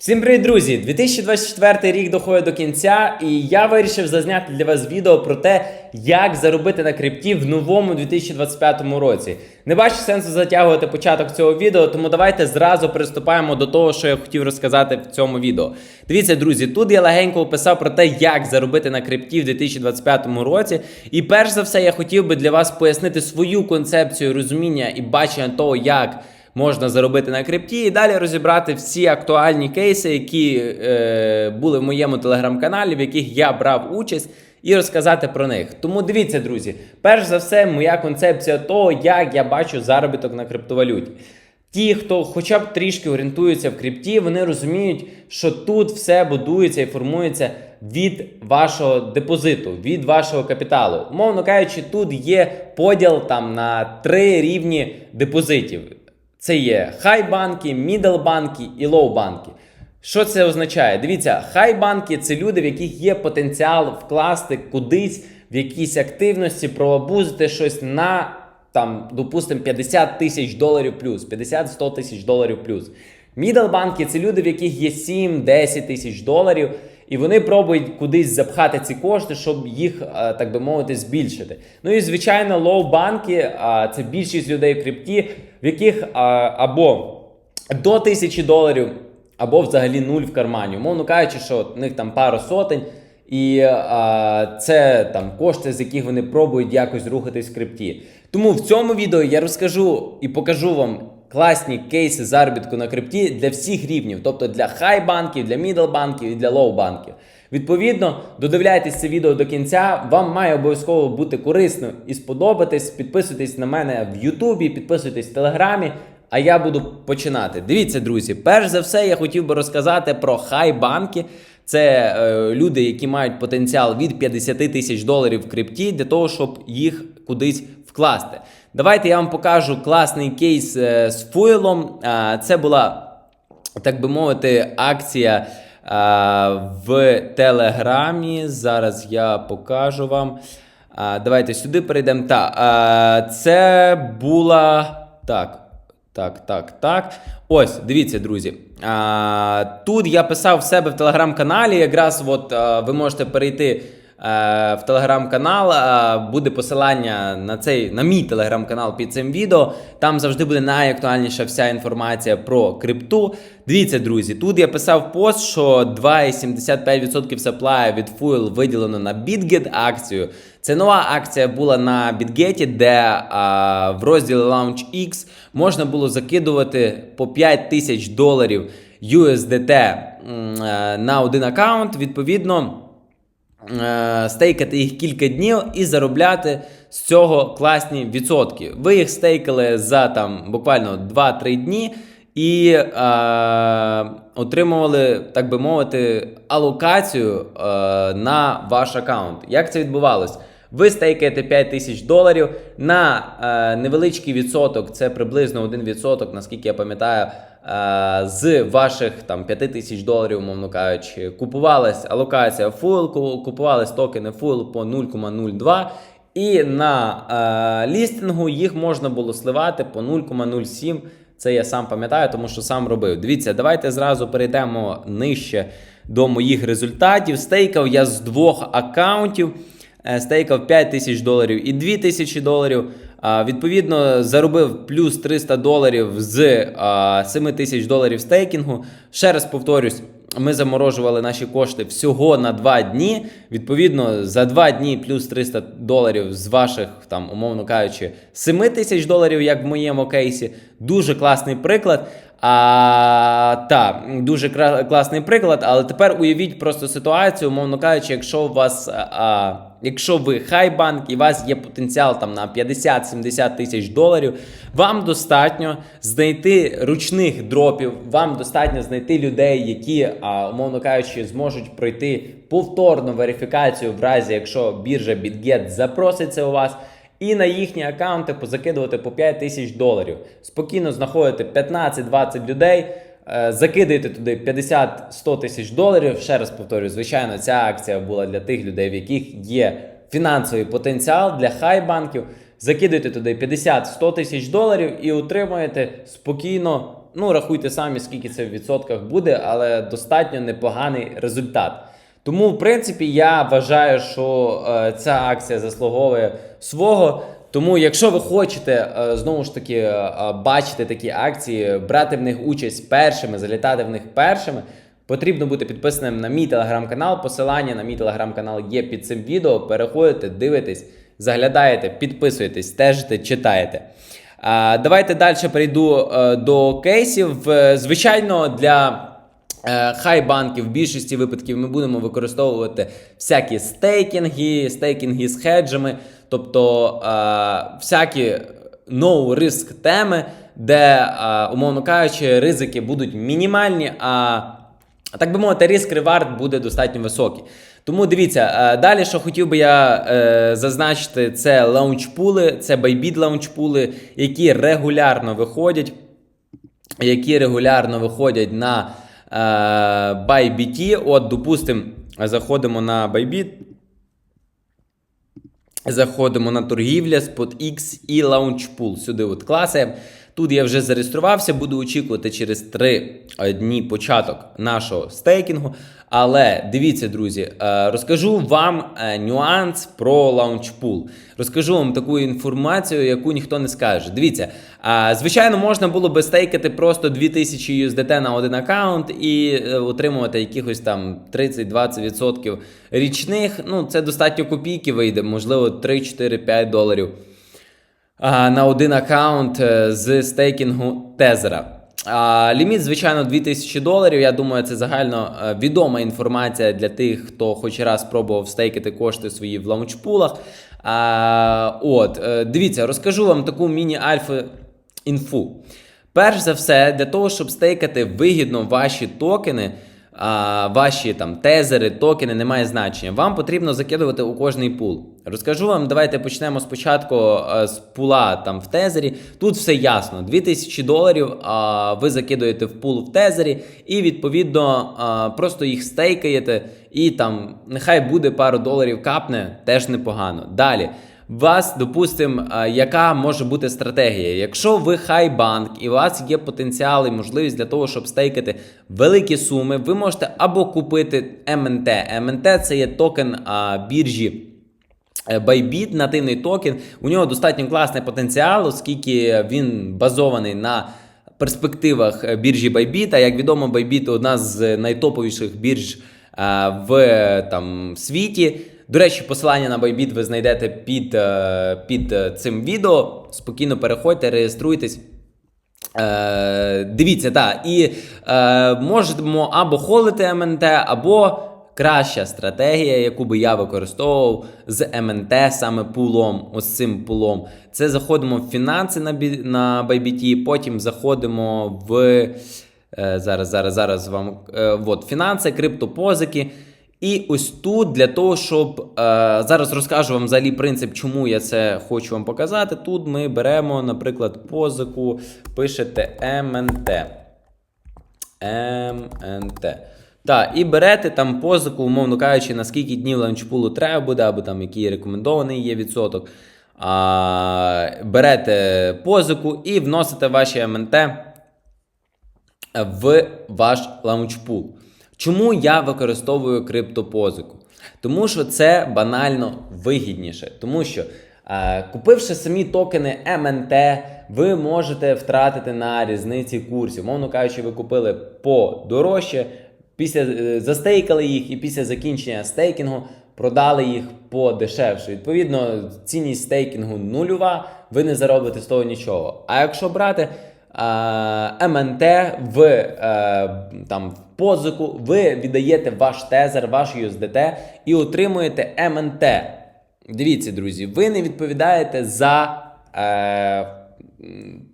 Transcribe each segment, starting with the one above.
Всім привіт, друзі! 2024 рік доходить до кінця, і я вирішив зазняти для вас відео про те, як заробити на крипті в новому 2025 році. Не бачу сенсу затягувати початок цього відео, тому давайте зразу приступаємо до того, що я хотів розказати в цьому відео. Дивіться, друзі, тут я легенько описав про те, як заробити на крипті в 2025 році. І перш за все, я хотів би для вас пояснити свою концепцію розуміння і бачення того, як можна заробити на крипті, і далі розібрати всі актуальні кейси, які е, були в моєму телеграм-каналі, в яких я брав участь. І розказати про них. Тому дивіться, друзі, перш за все, моя концепція того, як я бачу заробіток на криптовалюті. Ті, хто хоча б трішки орієнтуються в крипті, вони розуміють, що тут все будується і формується від вашого депозиту, від вашого капіталу. Умовно кажучи, тут є поділ там на три рівні депозитів. Це є хай банки, мідл банки і лоу банки. Що це означає? Дивіться, хай банки це люди, в яких є потенціал вкласти кудись в якісь активності, пробузити щось на там, допустимо, 50 тисяч доларів плюс, 50-100 тисяч доларів плюс. Мідл банки це люди, в яких є 7-10 тисяч доларів, і вони пробують кудись запхати ці кошти, щоб їх, е, так би мовити, збільшити. Ну і звичайно, лоу банки це більшість людей в крипті, в яких а, або до 1000 доларів, або взагалі нуль в кармані. Умовно кажучи, що в них там пару сотень, і а, це там кошти, з яких вони пробують якось рухатись в крипті. Тому в цьому відео я розкажу і покажу вам класні кейси заробітку на крипті для всіх рівнів, тобто для хай банків, для мідл банків і для лоу банків. Відповідно, додивляйтесь це відео до кінця. Вам має обов'язково бути корисно і сподобатись. Підписуйтесь на мене в Ютубі, підписуйтесь в Телеграмі. А я буду починати. Дивіться, друзі, перш за все, я хотів би розказати про хай банки. Це е, люди, які мають потенціал від 50 тисяч доларів в крипті для того, щоб їх кудись вкласти. Давайте я вам покажу класний кейс е, з фуйлом. Е, це була, так би мовити, акція е, в Телеграмі. Зараз я покажу вам. Е, давайте сюди перейдемо. Так, е, це була. Так. Так, так, так. Ось, дивіться, друзі. Тут я писав в себе в телеграм-каналі. Якраз от а, ви можете перейти е, в телеграм-канал. Буде посилання на цей на мій телеграм-канал під цим відео. Там завжди буде найактуальніша вся інформація про крипту. Дивіться, друзі, тут я писав пост, що 2,75% supply від Fuel виділено на BitGet акцію. Це нова акція була на BitGet, де а, в розділі Launch X можна було закидувати по 5 тисяч доларів USDT е, на один аккаунт. Відповідно, е, стейкати їх кілька днів і заробляти з цього класні відсотки. Ви їх стейкали за там буквально 2-3 дні. І е, отримували, так би мовити, алокацію е, на ваш аккаунт. Як це відбувалось? Ви стейкаєте 5 тисяч доларів на е, невеличкий відсоток, це приблизно 1%, наскільки я пам'ятаю, е, з ваших там 5 тисяч доларів, умовно кажучи, купувалась алокація ку- купувались токени full по 0,02. І на е, лістингу їх можна було сливати по 0,07. Це я сам пам'ятаю, тому що сам робив. Дивіться, давайте зразу перейдемо нижче до моїх результатів. Стейкав я з двох аккаунтів. Е, Стейкав 5 тисяч доларів і 2 тисячі доларів. Відповідно, заробив плюс 300 доларів з а, 7 тисяч доларів стейкінгу. Ще раз повторюсь, ми заморожували наші кошти всього на 2 дні. Відповідно, за 2 дні плюс 300 доларів з ваших, там, умовно кажучи, 7 тисяч доларів, як в моєму кейсі. Дуже класний приклад. А, та, дуже класний приклад, але тепер уявіть просто ситуацію, умовно кажучи, якщо у вас. А, Якщо ви хайбанк і у вас є потенціал там на 50-70 тисяч доларів, вам достатньо знайти ручних дропів, вам достатньо знайти людей, які, а, умовно кажучи, зможуть пройти повторну верифікацію в разі, якщо біржа BitGet запроситься у вас. І на їхні аккаунти позакидувати по 5 тисяч доларів. Спокійно знаходите 15-20 людей, е, закидаєте туди 50-100 тисяч доларів. Ще раз повторюю, звичайно, ця акція була для тих людей, в яких є фінансовий потенціал для хай-банків. Закидуєте туди 50-100 тисяч доларів і отримуєте спокійно Ну, рахуйте самі, скільки це в відсотках буде, але достатньо непоганий результат. Тому, в принципі, я вважаю, що е, ця акція заслуговує свого. Тому, якщо ви хочете е, знову ж таки е, е, бачити такі акції, брати в них участь першими, залітати в них першими, потрібно бути підписаним на мій телеграм-канал. Посилання на мій телеграм-канал є під цим відео. Переходите, дивитесь, заглядаєте, підписуєтесь, стежите, читаєте. А, давайте далі перейду е, до кейсів. Е, Звичайно, для. Е, Хай банки в більшості випадків ми будемо використовувати всякі стейкінги, стейкінги з хеджами, тобто е, всякі no-risk теми, де, е, умовно кажучи, ризики будуть мінімальні, а так би мовити, риск ревард буде достатньо високий. Тому дивіться, далі, що хотів би я зазначити, це лаунчпули, це байбіт лаунчпули, які регулярно виходять які регулярно виходять на ByBT. От, допустимо, заходимо на Bybit, заходимо на торгівля, SpotX і LaunchPool. Сюди от класи. Тут я вже зареєструвався, буду очікувати через 3 дні початок нашого стейкінгу. Але дивіться, друзі, е, розкажу вам е, нюанс про LaunchPool. Розкажу вам таку інформацію, яку ніхто не скаже. Дивіться, е, звичайно, можна було би стейкати просто 2000 USDT на один аккаунт і е, отримувати якихось там 30-20% річних. Ну, це достатньо копійки вийде, можливо, 3-4-5 доларів на один аккаунт е, з стейкінгу тезера. Ліміт, звичайно, 2000 доларів. Я думаю, це загально е, відома інформація для тих, хто хоч раз пробував стейкати кошти свої в лаунчпулах. От, е, дивіться, розкажу вам таку міні-альфа інфу. Перш за все, для того, щоб стейкати вигідно ваші токени, ваші там тезери, токени не має значення. Вам потрібно закидувати у кожний пул. Розкажу вам, давайте почнемо спочатку а, з пула там в тезері. Тут все ясно. 2000 доларів ви закидуєте в пул в тезері, і відповідно просто їх стейкаєте, і там нехай буде пару доларів капне, теж непогано. Далі. Вас, допустимо, яка може бути стратегія? Якщо ви хайбанк і у вас є потенціал і можливість для того, щоб стейкати великі суми, ви можете або купити МНТ. МНТ це є токен а, біржі. е, Bybit, нативний токен. У нього достатньо класний потенціал, оскільки він базований на перспективах е, біржі Bybit. А як відомо, Bybit одна з найтоповіших бірж е, в там, світі. До речі, посилання на Bybit ви знайдете під, е, під е, цим відео. Спокійно переходьте, реєструйтесь. Е, дивіться, так, і е, можемо або холити МНТ, або краща стратегія, яку би я використовував з МНТ, саме пулом, ось цим пулом. Це заходимо в фінанси на, на Bybit, потім заходимо в. Е, зараз, зараз, зараз вам. Е, от, фінанси, криптопозики. І ось тут для того, щоб е, зараз розкажу вам взагалі принцип, чому я це хочу вам показати. Тут ми беремо, наприклад, позику, пишете МНТ. МНТ. Так, і берете там позику, умовно кажучи, на скільки днів ланчпулу треба буде, або там який рекомендований є відсоток. А, берете позику і вносите ваші МНТ в ваш лаунчпул. Чому я використовую криптопозику? Тому що це банально вигідніше. Тому що, е, купивши самі токени МНТ, ви можете втратити на різниці курсів. Мовно кажучи, ви купили по дорожче, після е, застейкали їх і після закінчення стейкінгу продали їх по дешевше. Відповідно, цінність стейкінгу нульова, ви не заробите з того нічого. А якщо брати е, МНТ в е, там позику, ви віддаєте ваш тезер, ваш USDT і отримуєте МНТ. Дивіться, друзі, ви не відповідаєте за. Е,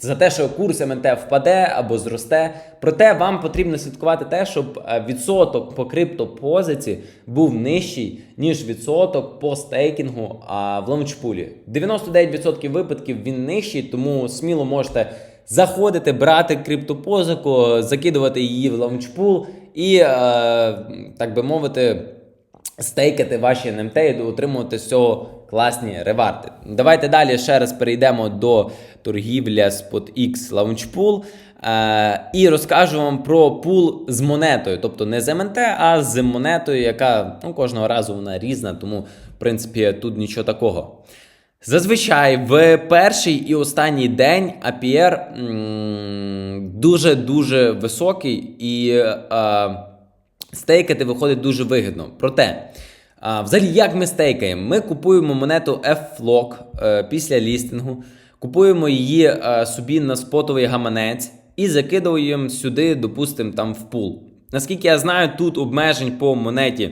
за те, що курс МНТ впаде або зросте. Проте вам потрібно слідкувати те, щоб е, відсоток по криптопозиці був нижчий, ніж відсоток по стейкінгу в лаунчпулі. 99% випадків він нижчий, тому сміло можете заходити, брати криптопозику, закидувати її в лаунчпул і, е, так би мовити, стейкати ваші НМТ і отримувати з цього класні реварти. Давайте далі ще раз перейдемо до торгівля SpotX Launchpool. Е, і розкажу вам про пул з монетою. Тобто не з МНТ, а з монетою, яка ну, кожного разу вона різна, тому, в принципі, тут нічого такого. Зазвичай в перший і останній день APR дуже-дуже високий і е, стейкати виходить дуже вигідно. Проте, а, взагалі, як ми стейкаємо? Ми купуємо монету F-Flock е, після лістингу, купуємо її е, собі на спотовий гаманець і закидуємо сюди, допустимо, там в пул. Наскільки я знаю, тут обмежень по монеті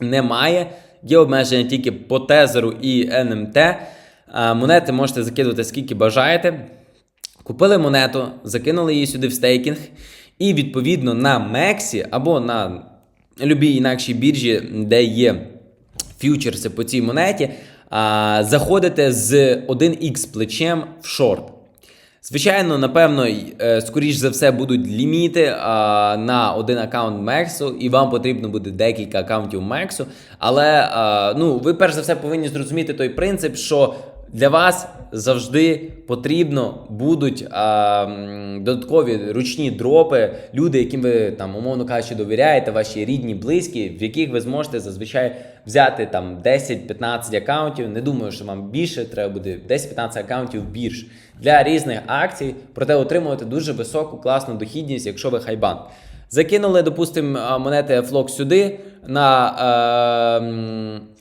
немає. Є обмеження тільки по тезеру і НМТ. Монети можете закидувати скільки бажаєте. Купили монету, закинули її сюди в стейкінг, і відповідно на Мексі або на любій інакшій біржі, де є фьючерси по цій монеті, заходите з 1х плечем в шорт. Звичайно, напевно, е, скоріш за все будуть ліміти на один аккаунт Мексу, і вам потрібно буде декілька аккаунтів Мексу. Але ну, ви перш за все повинні зрозуміти той принцип, що для вас завжди потрібно будуть а, додаткові ручні дропи, люди, яким ви там, умовно кажучи, довіряєте, ваші рідні, близькі, в яких ви зможете зазвичай взяти там 10-15 аккаунтів. Не думаю, що вам більше треба буде 10-15 аккаунтів бірж для різних акцій, проте отримувати дуже високу класну дохідність, якщо ви хайбанк. Закинули, допустимо, монети Flock сюди. На,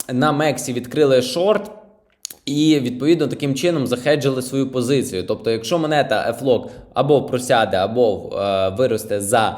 е, на Мексі відкрили шорт. І відповідно таким чином захеджили свою позицію. Тобто, якщо монета FLOC або просяде, або е, виросте за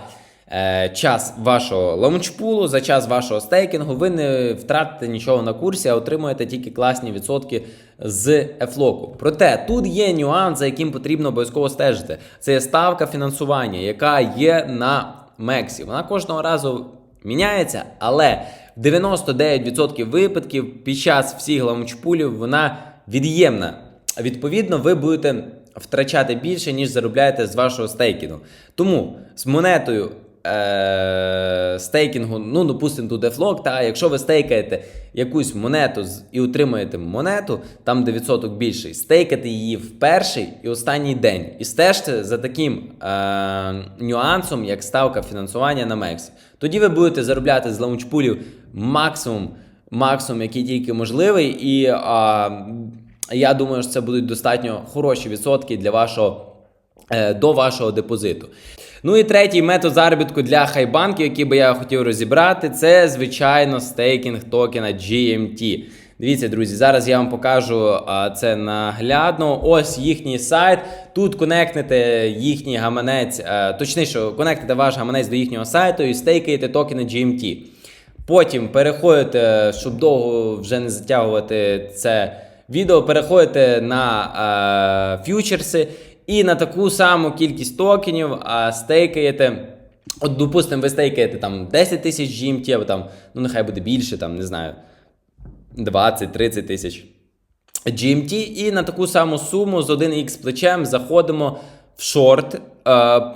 е, час вашого лаунчпулу, за час вашого стейкінгу, ви не втратите нічого на курсі, а отримуєте тільки класні відсотки з FLOC. Проте тут є нюанс, за яким потрібно обов'язково стежити. Це є ставка фінансування, яка є на Мексі. Вона кожного разу міняється, але 99% випадків під час всіх лаунчпулів вона від'ємна. Відповідно, ви будете втрачати більше, ніж заробляєте з вашого стейкінгу. Тому з монетою е- стейкінгу, ну, допустимо, тут дефлок, та якщо ви стейкаєте якусь монету і отримуєте монету, там де відсоток більший, стейкати її в перший і останній день. І стежте за таким е- нюансом, як ставка фінансування на Мексі. Тоді ви будете заробляти з лаунчпулів максимум, максимум, який тільки можливий, і а, я думаю, що це будуть достатньо хороші відсотки для вашого. е, До вашого депозиту. Ну і третій метод заробітку для хайбанків, який би я хотів розібрати, це звичайно стейкінг токена GMT. Дивіться, друзі, зараз я вам покажу це наглядно. Ось їхній сайт. Тут конектите їхній гаманець, а, точніше, конектите ваш гаманець до їхнього сайту і стейкаєте токени GMT. Потім переходите, щоб довго вже не затягувати це відео, переходите на е, фьючерси і на таку саму кількість токенів е, стейкаєте. От, допустимо, ви стейкаєте там 10 тисяч GMT, або там, ну нехай буде більше, там, не знаю, 20-30 тисяч GMT, і на таку саму суму з 1х плечем заходимо в шорт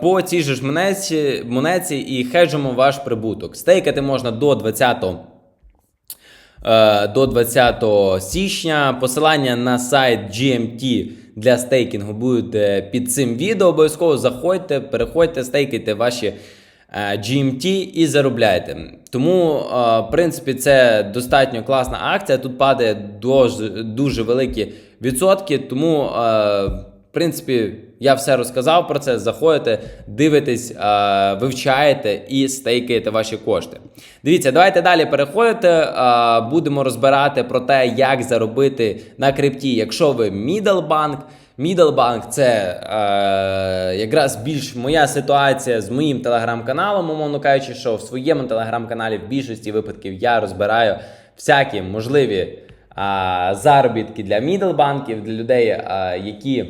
по цій же ж монеті, монеті і хеджимо ваш прибуток. Стейкати можна до 20 е, до 20 січня. Посилання на сайт GMT для стейкінгу буде під цим відео. Обов'язково заходьте, переходьте, стейкайте ваші е, GMT і заробляйте. Тому, е, в принципі, це достатньо класна акція. Тут падає дуже, дуже великі відсотки. Тому, е, в принципі, я все розказав про це. Заходите, дивитесь, е, вивчаєте і стейкаєте ваші кошти. Дивіться, давайте далі переходити. е, Будемо розбирати про те, як заробити на крипті, якщо ви middle банк. Це е, якраз більш моя ситуація з моїм телеграм-каналом, умовно кажучи, що в своєму телеграм-каналі в більшості випадків я розбираю всякі можливі е, заробітки для мідлбанків, для людей, е, які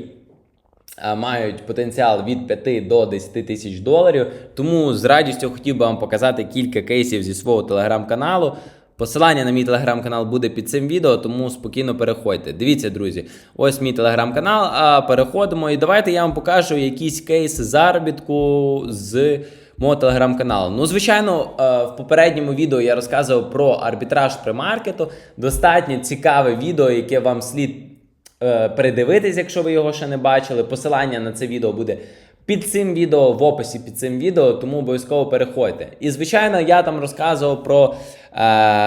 мають потенціал від 5 до 10 тисяч доларів. Тому з радістю хотів би вам показати кілька кейсів зі свого телеграм-каналу. Посилання на мій телеграм-канал буде під цим відео, тому спокійно переходьте. Дивіться, друзі, ось мій телеграм-канал. А переходимо. І давайте я вам покажу якісь кейси заробітку з мого телеграм-каналу. Ну, звичайно, е, в попередньому відео я розказував про арбітраж премаркету. Достатньо цікаве відео, яке вам слід е, передивитись, якщо ви його ще не бачили. Посилання на це відео буде під цим відео, в описі під цим відео, тому обов'язково переходьте. І звичайно, я там розказував про е,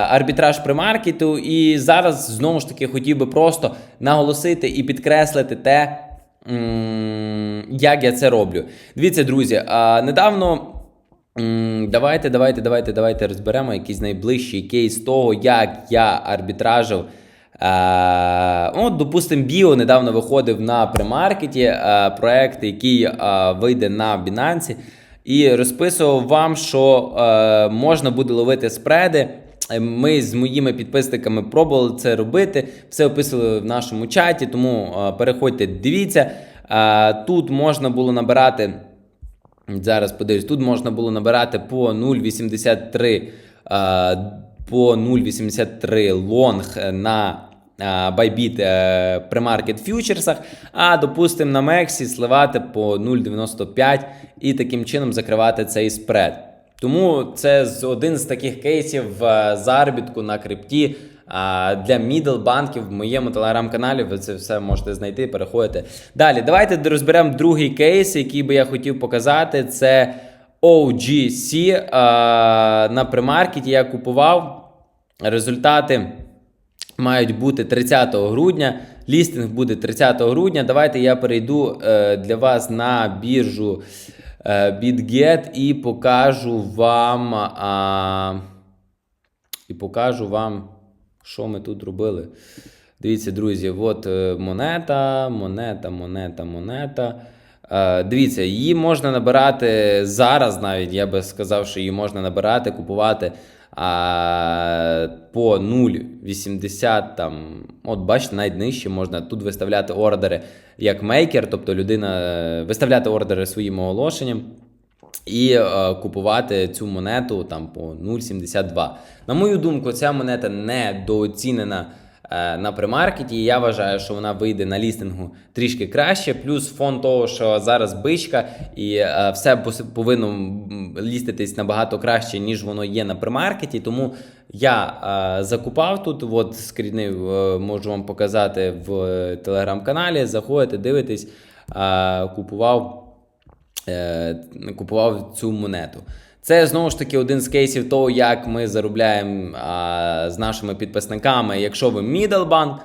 арбітраж примаркету, і зараз знову ж таки хотів би просто наголосити і підкреслити те, як я це роблю. Дивіться, друзі, а, недавно. М, Давайте, давайте, давайте, давайте розберемо якийсь найближчий кейс того, як я арбітражив. Е, ну, допустимо, Біо недавно виходив на примаркеті е, проект, який е, вийде на Binance, і розписував вам, що е, можна буде ловити спреди. Ми з моїми підписниками пробували це робити. Все описували в нашому чаті, тому е, переходьте, дивіться. Е, тут можна було набирати. Зараз подивлюсь, тут можна було набирати по 0,83 е, по 0,83 лонг на Bybit е, премаркет фьючерсах, а допустимо на Мексі сливати по 0,95 і таким чином закривати цей спред. Тому це один з таких кейсів е, заробітку на крипті. Для мідл банків в моєму телеграм-каналі ви це все можете знайти, переходите. Далі, давайте розберемо другий кейс, який би я хотів показати. Це OGC е, на примаркеті я купував. Результати мають бути 30 грудня. Лістинг буде 30 грудня. Давайте я перейду е, для вас на біржу е, BitGet і покажу вам. І покажу вам, що ми тут робили. Дивіться, друзі, от е, монета, монета, монета, монета. Дивіться, її можна набирати зараз, навіть я би сказав, що її можна набирати, купувати а, по 0,80 там. От бачите, навіть нижче можна тут виставляти ордери як мейкер, тобто людина е, виставляти ордери своїм оголошенням і е, купувати цю монету там по 0,72. На мою думку, ця монета недооцінена на примаркеті. і Я вважаю, що вона вийде на лістингу трішки краще. Плюс фон того, що зараз бичка, і е, все повинно ліститись набагато краще, ніж воно є на примаркеті. Тому я е, закупав тут. От скрінив, е, можу вам показати в е, телеграм-каналі. Заходите, дивитесь, е, купував е, купував цю монету. Це знову ж таки один з кейсів того, як ми заробляємо а, з нашими підписниками, якщо ви Мідл-банк.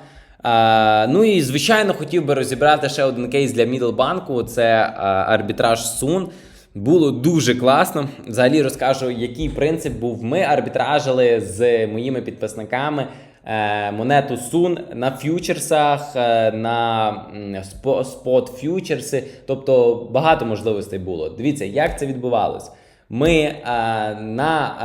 Ну і звичайно хотів би розібрати ще один кейс для Мідл-банку. Це а, арбітраж Сун. Було дуже класно. Взагалі розкажу, який принцип був. Ми арбітражили з моїми підписниками е, монету Sun на фьючерсах, е, на спот фьючерси. Тобто багато можливостей було. Дивіться, як це відбувалось. Ми е, на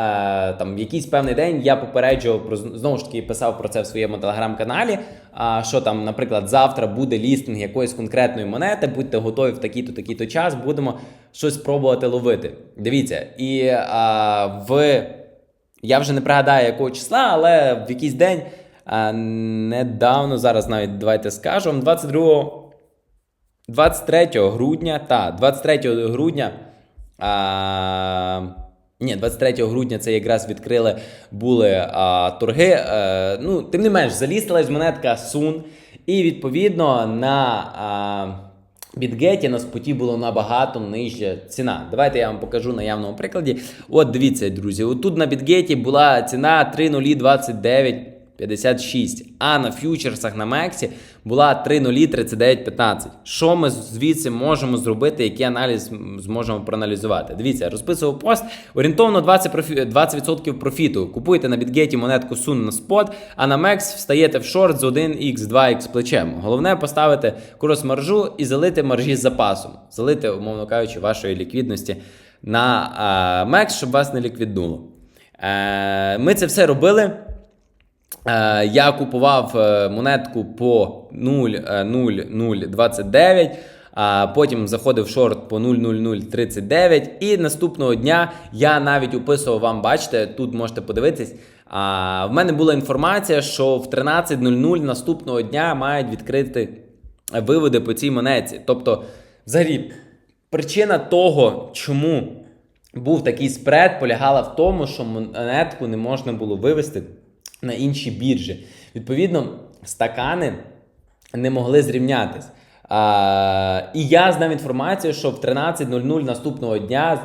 е, там якийсь певний день я попереджував про знову ж таки писав про це в своєму телеграм-каналі. А що там, наприклад, завтра буде лістинг якоїсь конкретної монети, будьте готові в такий-то такий-то час, будемо щось пробувати ловити. Дивіться, і а, в я вже не пригадаю якого числа, але в якийсь день а, недавно, зараз навіть давайте скажу, 22 23 грудня, та 23 грудня. А, ні, 23 грудня це якраз відкрили були а, торги. Е, ну, тим не менш, залістилась монетка Сун, і відповідно на а, Бітгеті на споті було набагато нижча ціна. Давайте я вам покажу на явному прикладі. От дивіться, друзі, отут на Бітгеті була ціна 3,029. 56, а на фьючерсах на Мексі була 3,039,15. Що ми звідси можемо зробити, який аналіз зможемо проаналізувати? Дивіться, розписував пост. Орієнтовно 20%, профі... 20% профіту. Купуєте на бітгеті монетку Sun на спот, а на Мекс встаєте в шорт з 1x, 2x плечем. Головне поставити крос-маржу і залити маржі з запасом. Залити, умовно кажучи, вашої ліквідності на Мекс, щоб вас не ліквіднуло. Е, ми це все робили. Е, Я купував е, монетку по 0,0029, а потім заходив шорт по 0,0039. І наступного дня я навіть описував вам, бачите, тут можете подивитись. В мене була інформація, що в 13.00 наступного дня мають відкрити виводи по цій монеті. Тобто, взагалі, причина того, чому був такий спред, полягала в тому, що монетку не можна було вивести на інші біржі. Відповідно, стакани не могли зрівнятись. А, і я знав інформацію, що в 13.00 наступного дня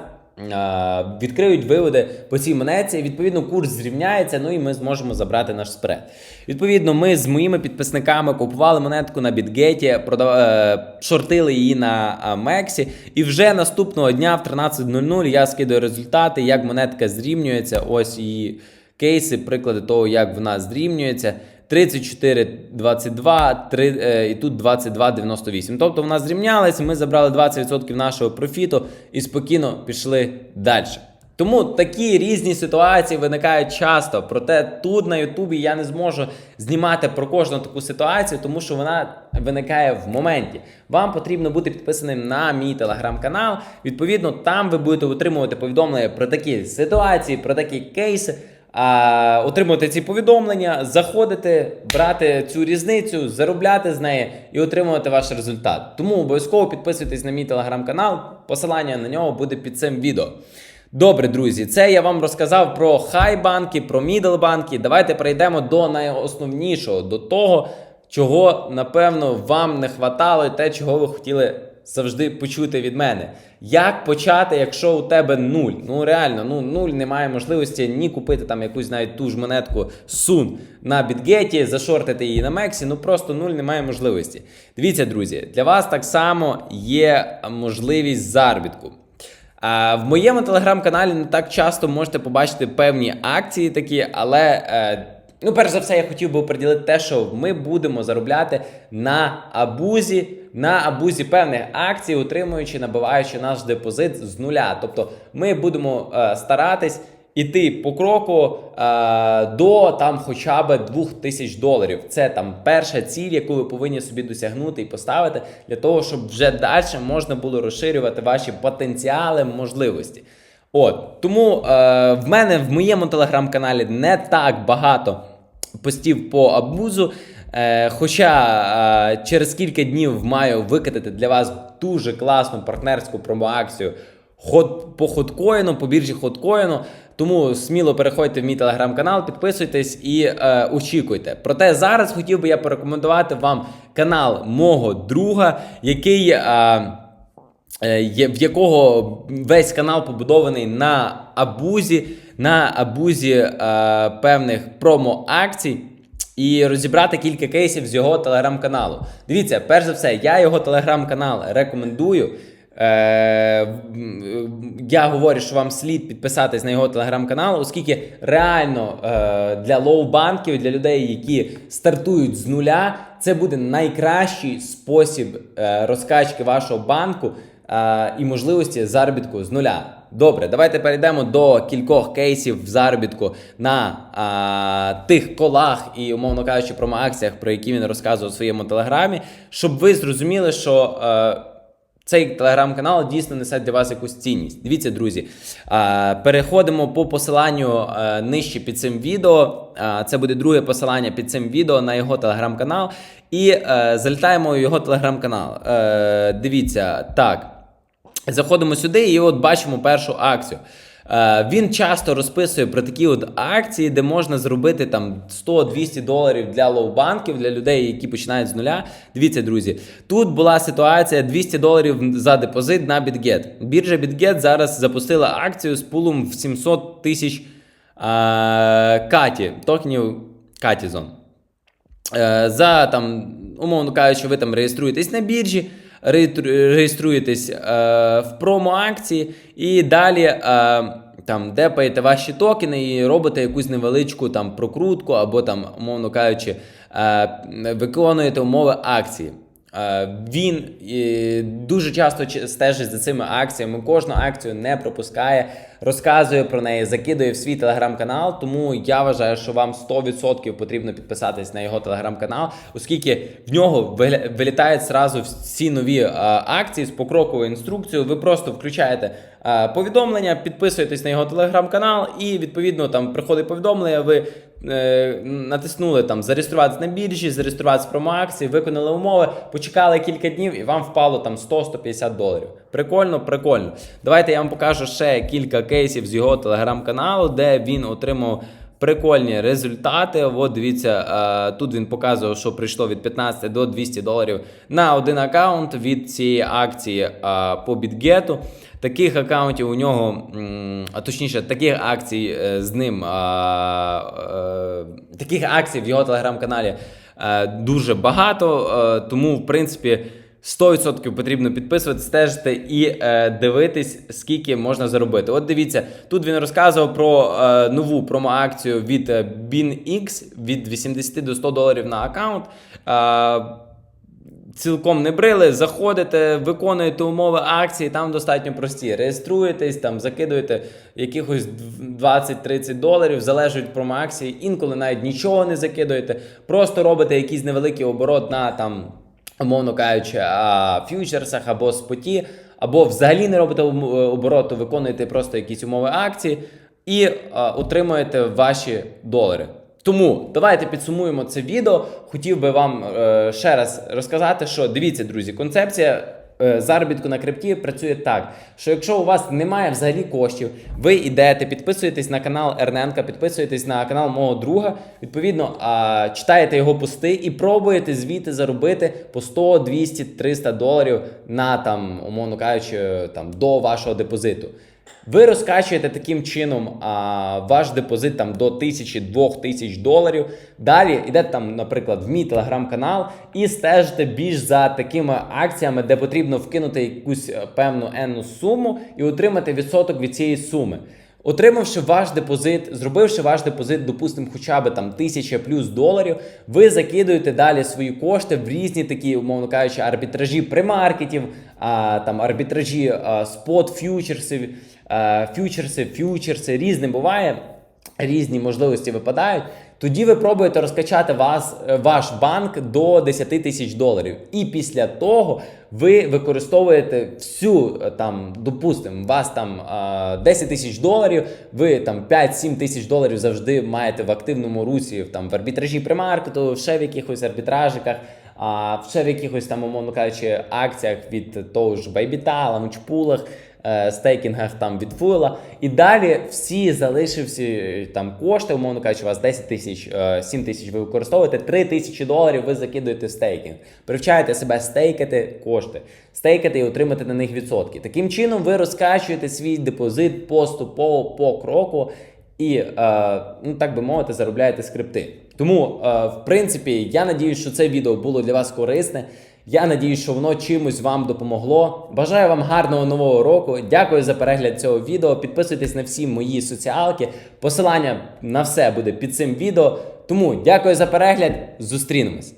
а, відкриють виводи по цій монеті. Відповідно, курс зрівняється, ну і ми зможемо забрати наш спред. Відповідно, ми з моїми підписниками купували монетку на Бітгеті, продав... е, шортили її на Мексі. І вже наступного дня в 13.00 я скидаю результати, як монетка зрівнюється. Ось її кейси, приклади того, як вона зрівнюється. 34,22 3, е, і тут 22,98. Тобто вона зрівнялась, ми забрали 20% нашого профіту і спокійно пішли далі. Тому такі різні ситуації виникають часто. Проте тут на Ютубі я не зможу знімати про кожну таку ситуацію, тому що вона виникає в моменті. Вам потрібно бути підписаним на мій телеграм-канал. Відповідно, там ви будете отримувати повідомлення про такі ситуації, про такі кейси. А, отримувати ці повідомлення, заходити, брати цю різницю, заробляти з неї і отримувати ваш результат. Тому обов'язково підписуйтесь на мій телеграм-канал. Посилання на нього буде під цим відео. Добре, друзі, це я вам розказав про хай банки, про мідл банки. Давайте перейдемо до найосновнішого, до того, чого напевно вам не хватало, і те, чого ви хотіли завжди почути від мене. Як почати, якщо у тебе нуль? Ну реально, ну нуль немає можливості ні купити там якусь навіть ту ж монетку Сун на бітгеті, зашортити її на Мексі. Ну просто нуль немає можливості. Дивіться, друзі, для вас так само є можливість заробітку. А в моєму телеграм-каналі не так часто можете побачити певні акції такі, але. Ну, перш за все, я хотів би приділити те, що ми будемо заробляти на абузі, на абузі певних акцій, утримуючи, набиваючи наш депозит з нуля. Тобто ми будемо е, старатись іти по кроку е, до там хоча б 2000 доларів. Це там перша ціль, яку ви повинні собі досягнути і поставити для того, щоб вже далі можна було розширювати ваші потенціали, можливості. От тому е, в мене в моєму телеграм-каналі не так багато постів по абузу. Е, Хоча е, через кілька днів маю викатати для вас дуже класну партнерську промоакцію по ходкоїну, по біржі ходкоїну. Тому сміло переходьте в мій телеграм-канал, підписуйтесь і е, очікуйте. Проте зараз хотів би я порекомендувати вам канал мого друга, який. Е, е, в якого весь канал побудований на абузі, на абузі е, певних промо-акцій. І розібрати кілька кейсів з його телеграм-каналу. Дивіться, перш за все, я його телеграм-канал рекомендую. Е, я говорю, що вам слід підписатись на його телеграм-канал, оскільки реально е, для лоу-банків, для людей, які стартують з нуля, це буде найкращий спосіб е, розкачки вашого банку е, і можливості заробітку з нуля. Добре, давайте перейдемо до кількох кейсів заробітку на а, тих колах і, умовно кажучи, промо-акціях, про які він розказував у своєму телеграмі, щоб ви зрозуміли, що. Е, цей телеграм-канал дійсно несе для вас якусь цінність. Дивіться, друзі. Переходимо по посиланню е, нижче під цим відео. Це буде друге посилання під цим відео на його телеграм-канал. І е, залітаємо у його телеграм-канал. Дивіться, так. Заходимо сюди і от бачимо першу акцію. Е, він часто розписує про такі от акції, де можна зробити там 100-200 доларів для лоу-банків, для людей, які починають з нуля. Дивіться, друзі, тут була ситуація 200 доларів за депозит на BitGet. Біржа BitGet зараз запустила акцію з пулом в 700 тисяч е, каті, токенів Катізон. Е, за там, умовно кажучи, ви там реєструєтесь на біржі, реєструєтесь е, в промо-акції і далі е, там депаєте ваші токени і робите якусь невеличку там прокрутку, або там, умовно кажучи, е, виконуєте умови акції. Е, Він дуже часто стежить за цими акціями. Кожну акцію не пропускає, розказує про неї, закидує в свій телеграм-канал. Тому я вважаю, що вам 100% потрібно підписатись на його телеграм-канал, оскільки в нього вилітають зразу всі нові е, акції з покроковою інструкцією. Ви просто включаєте е, повідомлення, підписуєтесь на його телеграм-канал, і відповідно там приходить повідомлення. Ви е, натиснули там зареєструватися на біржі, зареєструватися в промоакції, виконали умови, почекали кілька днів і вам впало там 100-150 доларів. Прикольно, прикольно. Давайте я вам покажу ще кілька кейсів з його телеграм-каналу, де він отримав прикольні результати. От дивіться, е, тут він показував, що прийшло від 15 до 200 доларів на один аккаунт від цієї акції е, по бітгету. Таких аккаунтів у нього, а точніше, таких акцій е, з ним, таких акцій в його телеграм-каналі дуже багато. Тому, в принципі, 100% потрібно підписувати, стежити і е, дивитись, скільки можна заробити. От дивіться, тут він розказував про е, нову промо-акцію від е, BinX від 80 до 100 доларів на аккаунт. Е, цілком не брили, заходите, виконуєте умови акції, там достатньо прості. Реєструєтесь, там закидуєте якихось 20-30 доларів, залежить від промоакції, інколи навіть нічого не закидуєте, просто робите якийсь невеликий оборот на там, умовно кажучи, фьючерсах або споті, або взагалі не робите обороту, виконуєте просто якісь умови акції і отримуєте ваші долари. Тому давайте підсумуємо це відео. Хотів би вам е, ще раз розказати, що дивіться, друзі, концепція е, заробітку на крипті працює так, що якщо у вас немає взагалі коштів, ви йдете, підписуєтесь на канал Ерненка, підписуєтесь на канал мого друга, відповідно, читаєте його пости і пробуєте звідти заробити по 100, 200, 300 доларів на там, умовно кажучи, там до вашого депозиту. Ви розкачуєте таким чином а, ваш депозит там до 1000-2000 доларів. Далі йдете там, наприклад, в мій телеграм-канал і стежите більш за такими акціями, де потрібно вкинути якусь е, певну енну суму і отримати відсоток від цієї суми. Отримавши ваш депозит, зробивши ваш депозит, допустимо, хоча б там тисяча плюс доларів, ви закидуєте далі свої кошти в різні такі, умовно кажучи, арбітражі примаркетів, а, там арбітражі а, спот фьючерсів, фьючерси, фьючерси, різне буває, різні можливості випадають. Тоді ви пробуєте розкачати вас, е, ваш банк до 10 тисяч доларів. І після того ви використовуєте всю е, там, допустимо, у вас там е, 10 тисяч доларів, ви там 5-7 тисяч доларів завжди маєте в активному русі там, в арбітражі примаркету, ще в якихось арбітражиках. А ще в якихось там, умовно кажучи, акціях від того ж Байбіта, Ламчпулах, е, стейкінгах там від Фуела. І далі всі залишився там кошти, умовно кажучи, у вас 10 тисяч, е, 7 тисяч ви використовуєте, 3 тисячі доларів ви закидуєте в стейкінг. Привчаєте себе стейкати кошти, стейкати і отримати на них відсотки. Таким чином ви розкачуєте свій депозит поступово по кроку і, е, ну так би мовити, заробляєте скрипти. Тому, е, в принципі, я надіюсь, що це відео було для вас корисне. Я надіюсь, що воно чимось вам допомогло. Бажаю вам гарного нового року. Дякую за перегляд цього відео. Підписуйтесь на всі мої соціалки. Посилання на все буде під цим відео. Тому дякую за перегляд. Зустрінемось.